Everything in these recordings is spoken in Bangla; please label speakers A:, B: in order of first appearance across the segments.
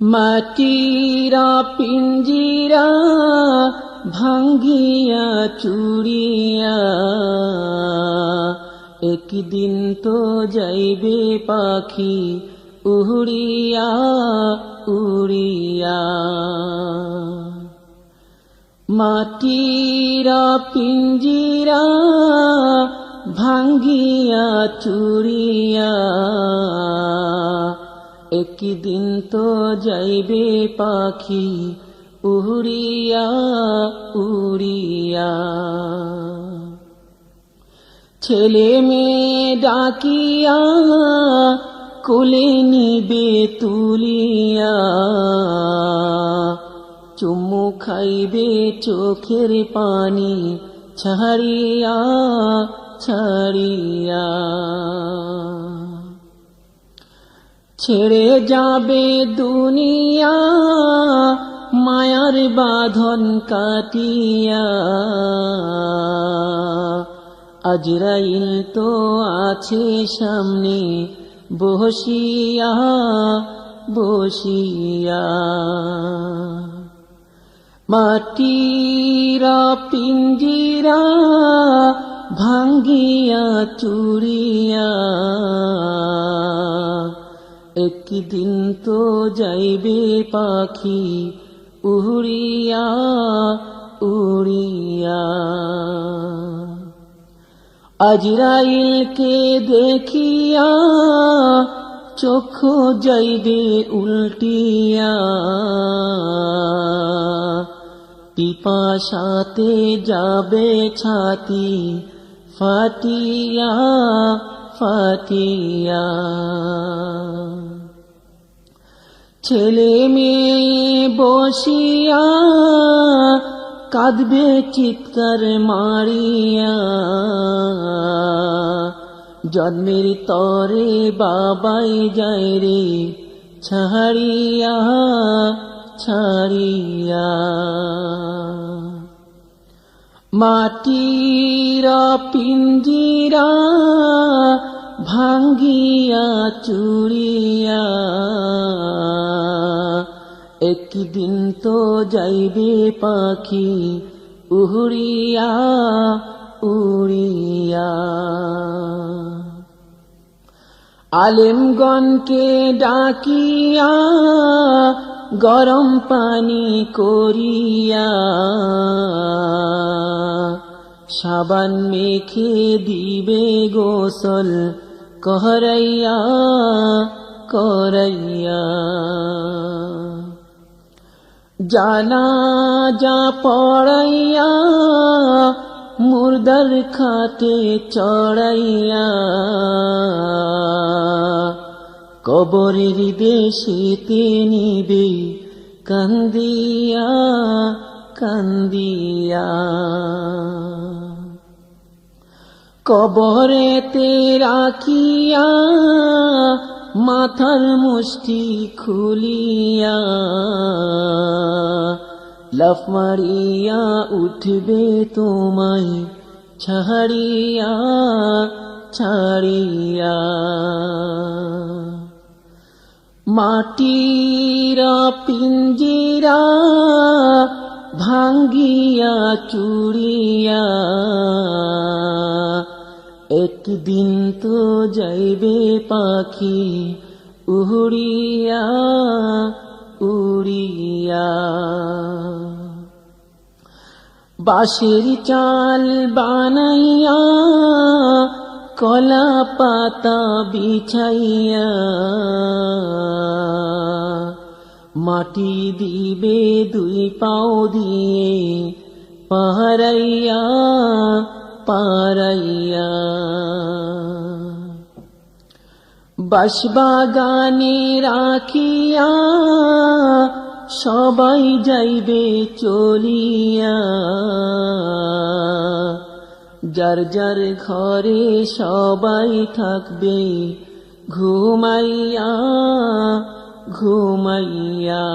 A: মাটিরা পিঞ্জিরা ভাঙ্গিয়া চুড়িয়া একদিন তো যাইবে পাখি উড়িয়া উড়িয়া। মাটিরা পিঞ্জিরা ভাঙ্গিয়া চুড়িয়া একদিন তো যাইবে পাখি, উড়িয়া উড়িয়া। ছেলে মেয়ে ডাকিয়া, কোলে নিবে তুলিয়া। চুমু খাইবে চোখের পানি, ছাড়িয়া ছাড়িয়া। ছেড়ে যাবে দুনিয়া, মায়ার বাঁধন কাটিয়া। আজরাইল তো আছে সামনে, বসিয়া বসিয়া। মাটিরা পিঞ্জিরা ভাঙ্গিয়া চুড়িয়া একদিন তো যাইবে পাখি, উড়িয়া উড়িয়া। আজরাইলকে দেখিয়া চক্ষু যাইবে উল্টিয়া। পিপাসাতে যাবে ছাতি ফাটিয়া ফাটিয়া ছেলে মেয়ে বসিয়া কাঁদবে চিৎকার মারিয়া। জন্মের তরে বাবাই যায় রে ছাড়িয়া ছাড়িয়া। মাটিরা পিঞ্জিরা ভাঙ্গিয়া চুড়িয়া। একদিন তো যাইবে পাখি উড়িয়া উড়িয়া। আলেমগণকে ডাকিয়া গরম পানি করিয়া সাবান মেখে দিবে গোসল করাইয়া করাইয়া। জানা যা পড়াইয়া, মুর্দার খাতে চড়াইয়া কবরের দেশেতে নিবে কান্দিয়া কান্দিয়া। কবরেতে রাখিয়া, মাথার মুষ্টি খুলিয়া, লাফ মারিয়া উঠবে তোমায় ছাড়িয়া ছাড়িয়া। মাটিরা পিঞ্জিরা ভাঙ্গিয়া চুড়িয়া। একদিন তো যাইবে পাখি উড়িয়া উড়িয়া। বাঁশের চাল বানাইয়া কলা পাতা বিছাইয়া মাটি দিবে দুই পাও দিয়ে পাহারাইয়া, পারাইয়া। বাসবাগানে রাখিয়া সবাই যাইবে চলিয়া। যার যার ঘরে সবাই থাকবে, ঘুমাইয়া ঘুমাইয়া।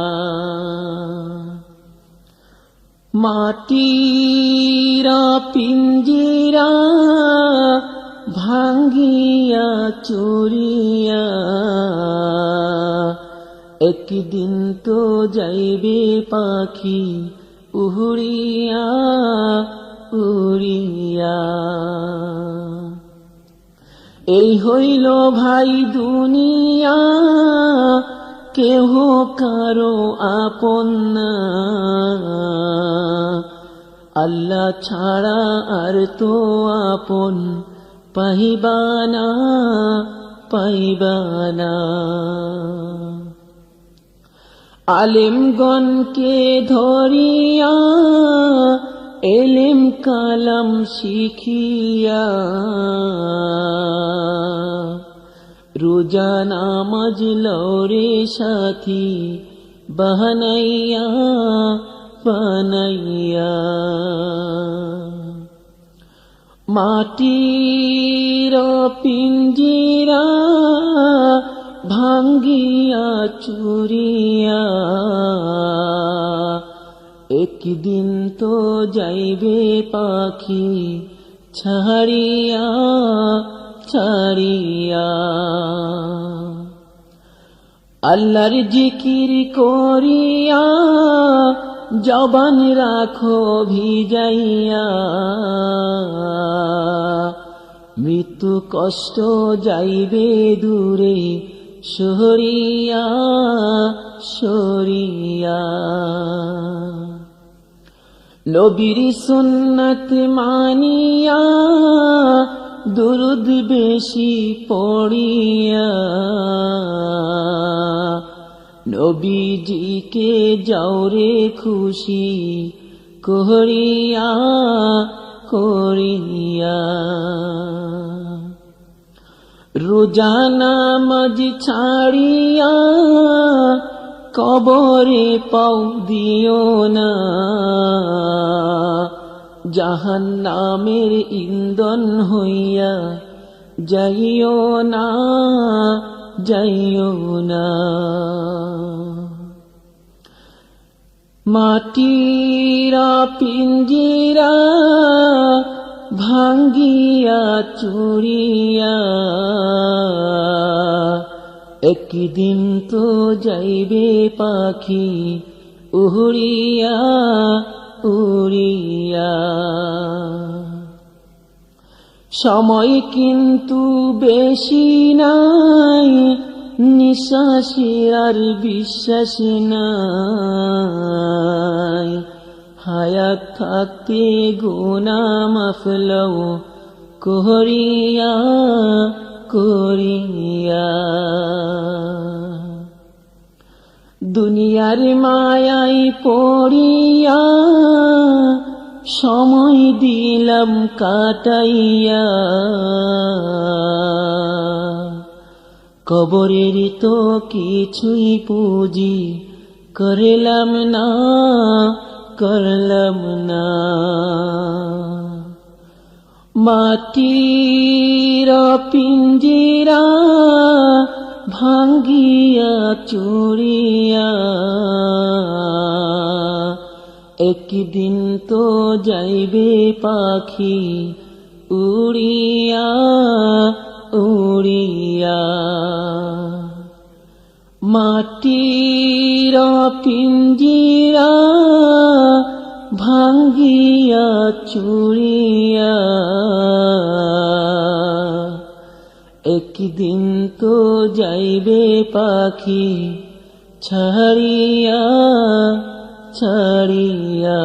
A: মাটিরা পিঞ্জিরা ভাঙ্গিয়া চুরিয়া, একদিন তো যাইবে পাখি উড়িয়া উড়িয়া এই হইল ভাই দুনিয়া, কেহ কারও আপন আল্লাহ ছাড়া আর তো আপন পাইবানা পাইবানা আলেমগণকে ধরিয়া এলেম কালাম শিখিয়া রোজা নামাজ লরে সাথী বানাইয়া বানাইয়া। মাটির পিঞ্জিরা ভাঙ্গিয়া চুরিয়া একদিন তো যাইবে পাখি, ছাড়িয়া ছাড়িয়া। আল্লাহর জিকির করিয়া, জবান রাখো ভিজাইয়া। মৃত্যু কষ্ট যাইবে দূরে, সরিয়া সরিয়া। নবীর সুন্নত মানিয়া দুরুদ বেশি পড়িয়া। নবীজিকে যাওরে খুশি করিয়া করিয়া। রোজানা মজ ছাড়িয়া কবরে পাও দিও না। জাহান নামের ইন্ধন হইয়া যাইও না যাইও না। মাটিরা পিঞ্জিরা ভাঙ্গিয়া চুরিয়া একদিন তো যাইবে পাখি, উড়িয়া উড়িয়া। সময় কিন্তু বেশি নাই, নিঃশ্বাসী আর বিশ্বাস নাই। হায়াত থাকতে গুনা মাফলও করিয়া করিয়া। দুনিয়ার মায়াই পড়িয়া সময় দিলাম কাটাইয়া। কবরের তো কিছুই পুঁজি করলাম না করলাম না। মাটির পিঞ্জিরা ভাঙ্গিয়া চুরিয়া একদিন তো যাইবে পাখি উড়িয়া উড়িয়া। মাটির পিঞ্জিরা ভাঙ্গিয়া চুড়িয়া। একদিন তো যাইবে পাখি ছাড়িয়া ছাড়িয়া।